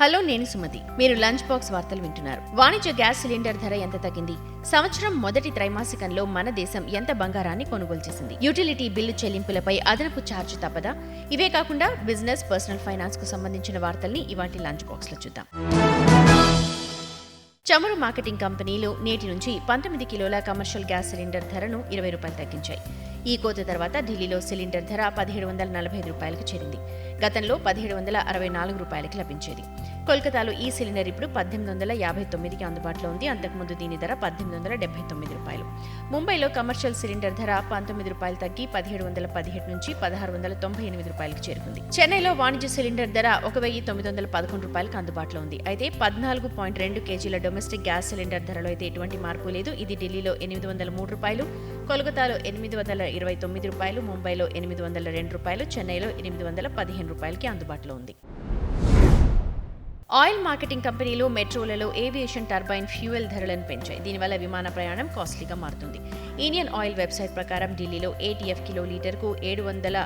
Hello నేను సుమతి. మీరు lunch box వార్తలు వింటున్నారు. వాణిజ్య గ్యాస్ సిలిండర్ ధర ఎంత తగ్గింది? సంవత్సరం మొదటి త్రైమాసికంలో మన దేశం ఎంత బంగారాన్ని కొనుగోలు చేసింది? యూటిలిటీ బిల్లు చెల్లింపులపై అదనపు ఛార్జ్ తప్పదా? ఇవే కాకుండా బిజినెస్ పర్సనల్ ఫైనాన్స్కు సంబంధించిన వార్తల్ని ఇవాటి లంచ్ బాక్స్లో చూద్దాం. చమురు మార్కెటింగ్ కంపెనీలు నేటి నుంచి పంతొమ్మిది కిలోల కమర్షియల్ గ్యాస్ సిలిండర్ ధరను ఇరవై రూపాయలు తగ్గించాయి. ఈ కోత తర్వాత ఢిల్లీలో సిలిండర్ ధర పదిహేడు వందల నలభై ఐదు రూపాయలకు చేరింది. గతంలో పదిహేడు వందల అరవై నాలుగు రూపాయలకి లభించేది. కోల్కతాలో ఈ సిలిండర్ ఇప్పుడు పద్దెనిమిది వందల యాభై తొమ్మిదికి అందుబాటులో ఉంది. అంతకుముందు దీని ధర పద్దెనిమిది వందల డెబ్బై తొమ్మిది రూపాయలు. ముంబైలో కమర్షియల్ సిలిండర్ ధర పంతొమ్మిది రూపాయలు తగ్గి పదిహేడు వందల పదిహేడు నుంచి పదహారు వందల తొంభై ఎనిమిది రూపాయలకు చేరుకుంది. చెన్నైలో వాణిజ్య సిలిండర్ ధర ఒక వెయ్యి తొమ్మిది వందల పదకొండు రూపాయలకు అందుబాటులో ఉంది. అయితే పద్నాలుగు పాయింట్ రెండు కేజీల డొమెస్టిక్ గ్యాస్ సిలిండర్ ధరలో అయితే ఎటువంటి మార్పు లేదు. ఇది ఢిల్లీలో ఎనిమిది వందల మూడు రూపాయలు కోల్కతాలో ఎనిమిది వందల ఇరవై తొమ్మిది రూపాయలు ముంబైలో ఎనిమిది వందల రెండు రూపాయలు చెన్నైలో ఎనిమిది వందల పదిహేను రూపాయలకి అందుబాటులో ఉంది. ఆయిల్ మార్కెటింగ్ కంపెనీలు మెట్రోలలో ఏవియేషన్ టర్బైన్ ఫ్యూయల్ ధరలను పెంచాయి. దీనివల్ల విమాన ప్రయాణం కాస్ట్లీగా మారుతుంది. ఇండియన్ ఆయిల్ వెబ్సైట్ ప్రకారం ఢిల్లీలో ఏటీఎఫ్ కిలో లీటర్కు ఏడు వందల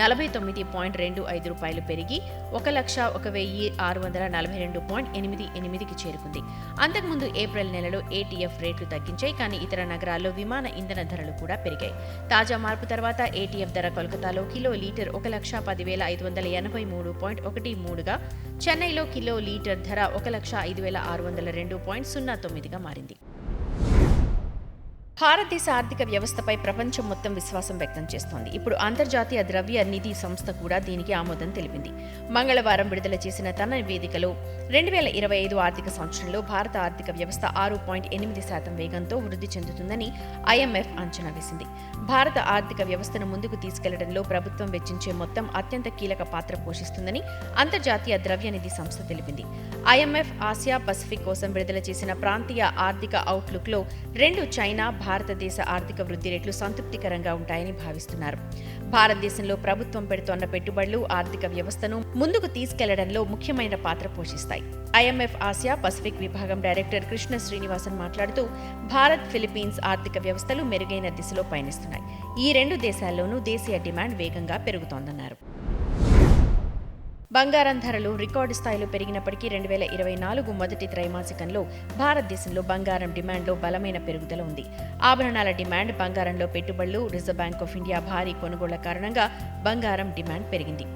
నలభై తొమ్మిది పాయింట్ రెండు ఐదు రూపాయలు పెరిగి ఒక లక్ష ఒక వెయ్యి ఆరు వందల నలభై రెండు పాయింట్ ఎనిమిది ఎనిమిదికి చేరుకుంది. అంతకుముందు ఏప్రిల్ నెలలో ఏటీఎఫ్ రేట్లు తగ్గించాయి కానీ ఇతర నగరాల్లో విమాన ఇంధన ధరలు కూడా పెరిగాయి. తాజా మార్పు తర్వాత ఏటీఎఫ్ ధర కోల్కతాలో కిలో లీటర్ ఒక లక్ష పదివేల ఐదు వందల ఎనభై మూడు పాయింట్ ఒకటి మూడుగా చెన్నైలో కిలో లీటర్ ధర ఒక లక్ష ఐదు వేల ఆరు వందల రెండు పాయింట్ సున్నా తొమ్మిదిగా మారింది. భారతదేశ ఆర్థిక వ్యవస్థపై ప్రపంచం మొత్తం విశ్వాసం వ్యక్తం చేస్తోంది. ఇప్పుడు అంతర్జాతీయ ద్రవ్య నిధి సంస్థ కూడా దీనికి ఆమోదం తెలిపింది. మంగళవారం విడుదల చేసిన తన నివేదికలో రెండు వేల ఇరవై ఐదు ఆర్థిక సంవత్సరంలో భారత ఆర్థిక వ్యవస్థ ఆరు పాయింట్ ఎనిమిది శాతం వేగంతో వృద్ధి చెందుతుందని ఐఎంఎఫ్ అంచనా వేసింది. భారత ఆర్థిక వ్యవస్థను ముందుకు తీసుకెళ్ళడంలో ప్రభుత్వం వెచ్చించే మొత్తం అత్యంత కీలక పాత్ర పోషిస్తుందని అంతర్జాతీయ ద్రవ్య నిధి సంస్థ తెలిపింది. ఐఎంఎఫ్ ఆసియా పసిఫిక్ కోసం విడుదల చేసిన ప్రాంతీయ ఆర్థిక అవుట్లుక్లో రెండు చైనా భారతదేశ ఆర్థిక వృద్ధి రేట్లు సంతృప్తికరంగా ఉంటాయని భావిస్తున్నారు. భారతదేశంలో ప్రభుత్వం పెడుతోన్న పెట్టుబడులు ఆర్థిక వ్యవస్థను ముందుకు తీసుకెళ్ళడంలో ముఖ్యమైన పాత్ర పోషిస్తాయి. ఐఎంఎఫ్ ఆసియా పసిఫిక్ విభాగం డైరెక్టర్ కృష్ణ శ్రీనివాసన్ మాట్లాడుతూ భారత్ ఫిలిప్పీన్స్ ఆర్థిక వ్యవస్థలు మెరుగైన దిశలో పయనిస్తున్నాయి. ఈ రెండు దేశాల్లోనూ దేశీయ డిమాండ్ వేగంగా పెరుగుతోందన్నారు. బంగారం ధరలు రికార్డు స్థాయిలో పెరిగినప్పటికీ రెండు వేల ఇరవై నాలుగు మొదటి త్రైమాసికంలో భారతదేశంలో బంగారం డిమాండ్లో బలమైన పెరుగుదల ఉంది. ఆభరణాల డిమాండ్ బంగారంలో పెట్టుబడులు రిజర్వ్ బ్యాంక్ ఆఫ్ ఇండియా భారీ కొనుగోళ్ళ కారణంగా బంగారం డిమాండ్ పెరిగింది.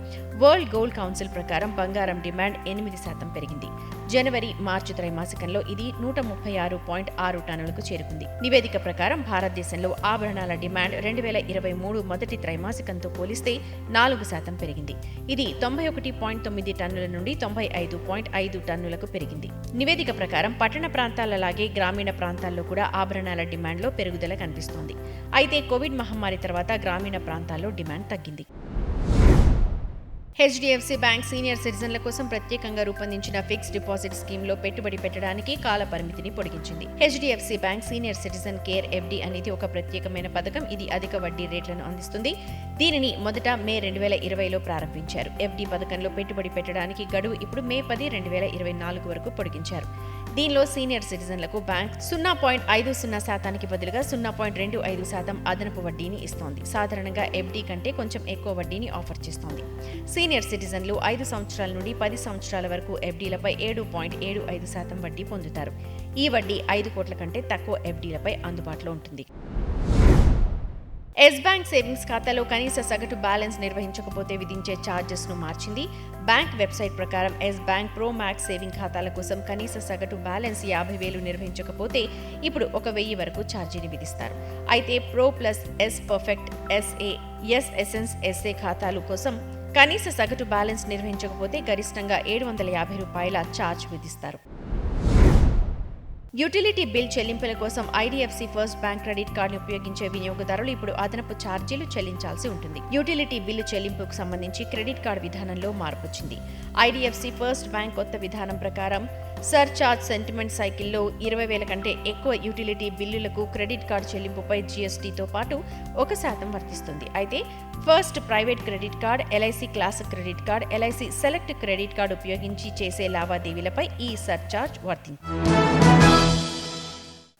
వరల్డ్ గోల్డ్ కౌన్సిల్ ప్రకారం బంగారం డిమాండ్ ఎనిమిది శాతం పెరిగింది. జనవరి మార్చి త్రైమాసికంలో ఇది నూట ముప్పై ఆరు పాయింట్ ఆరు టన్నులకు చేరుకుంది. నివేదిక ప్రకారం భారతదేశంలో ఆభరణాల డిమాండ్ రెండు వేల ఇరవై మూడు మొదటి త్రైమాసికంతో పోలిస్తే నాలుగు శాతం పెరిగింది. ఇది తొంభై ఒకటి పాయింట్ తొమ్మిది టన్నుల నుండి తొంభై ఐదు పాయింట్ ఐదు టన్నులకు పెరిగింది. నివేదిక ప్రకారం పట్టణ ప్రాంతాలలాగే గ్రామీణ ప్రాంతాల్లో కూడా ఆభరణాల డిమాండ్లో పెరుగుదల కనిపిస్తోంది. అయితే కోవిడ్ మహమ్మారి తర్వాత గ్రామీణ ప్రాంతాల్లో డిమాండ్ తగ్గింది. హెచ్డిఎఫ్సి బ్యాంక్ సీనియర్ సిటిజన్ల కోసం ప్రత్యేకంగా రూపొందించిన ఫిక్స్డ్ డిపాజిట్ స్కీమ్లో పెట్టుబడి పెట్టడానికి కాల పరిమితిని పొడిగించింది. HDFC bank senior citizen care FD అనేది ఒక ప్రత్యేకమైన పథకం. ఇది అధిక వడ్డీ రేట్లను అందిస్తుంది. దీనిని మొదట మే రెండు వేల ఇరవైలో ప్రారంభించారు. ఎఫ్డి పథకంలో పెట్టుబడి పెట్టడానికి గడువు ఇప్పుడు మే పది రెండు వేల ఇరవై నాలుగు వరకు పొడిగించారు. దీనిలో సీనియర్ సిటిజన్లకు బ్యాంక్ సున్నా పాయింట్ ఐదు సున్నా శాతానికి బదులుగా సున్నా పాయింట్ రెండు ఐదు శాతం అదనపు వడ్డీని ఇస్తోంది. సాధారణంగా ఎఫ్డి కంటే కొంచెం ఎక్కువ వడ్డీని ఆఫర్ చేస్తోంది. సీనియర్ సిటిజన్లు ఐదు సంవత్సరాల నుండి పది సంవత్సరాల వరకు ఎఫ్డీలపై ఏడు పాయింట్ ఏడు ఐదు శాతం వడ్డీ పొందుతారు. ఈ వడ్డీ ఐదు కోట్ల కంటే తక్కువ ఎఫ్డీలపై అందుబాటులో ఉంటుంది. ఎస్ బ్యాంక్ సేవింగ్స్ ఖాతాలో కనీస సగటు బ్యాలెన్స్ నిర్వహించకపోతే విధించే ఛార్జెస్ను మార్చింది. బ్యాంక్ వెబ్సైట్ ప్రకారం Yes bank pro max saving ఖాతాల కోసం కనీస సగటు బ్యాలెన్స్ యాభై వేలు నిర్వహించకపోతే ఇప్పుడు ఒక వెయ్యి వరకు ఛార్జీని విధిస్తారు. అయితే pro plus Yes perfect SA Yes essence SA ఖాతాలు కోసం కనీస సగటు బ్యాలెన్స్ నిర్వహించకపోతే గరిష్టంగా ఏడు వందల యాభై రూపాయల ఛార్జ్ విధిస్తారు. యూటిలిటీ బిల్ చెల్లింపుల కోసం ఐడిఎఫ్సి ఫస్ట్ బ్యాంక్ క్రెడిట్ కార్డును ఉపయోగించే వినియోగదారులు ఇప్పుడు అదనపు ఛార్జీలు చెల్లించాల్సి ఉంటుంది. యూటిలిటీ బిల్లు చెల్లింపుకు సంబంధించి క్రెడిట్ కార్డు విధానంలో మార్పు వచ్చింది ఐడిఎఫ్సి ఫస్ట్ బ్యాంక్ కొత్త విధానం ప్రకారం సర్ చార్జ్ సెంటిమెంట్ సైకిల్లో ఇరవై వేల కంటే ఎక్కువ యూటిలిటీ బిల్లులకు క్రెడిట్ కార్డు చెల్లింపుపై జీఎస్టీతో పాటు ఒక శాతం వర్తిస్తుంది. అయితే first private credit card LIC classic credit card LIC select credit card ఉపయోగించి చేసే లావాదేవీలపై ఈ సర్చార్జ్ వర్తింది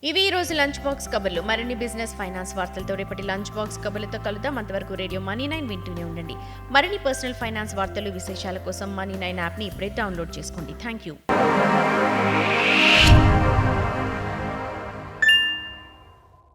ఇవి ఈ రోజు లంచ్ బాక్స్ కబుర్లు. మరిన్ని బిజినెస్ ఫైనాన్స్ వార్తలతో రేపటి లంచ్ బాక్స్ కబుర్లతో కలుద్దాం. అంతవరకు రేడియో మనీ నైన్ వింటూనే ఉండండి. మరిన్ని పర్సనల్ ఫైనాన్స్ వార్తలు విశేషాల కోసం మనీ నైన్ యాప్ని ఇప్పుడే డౌన్లోడ్ చేసుకోండి. Thank you.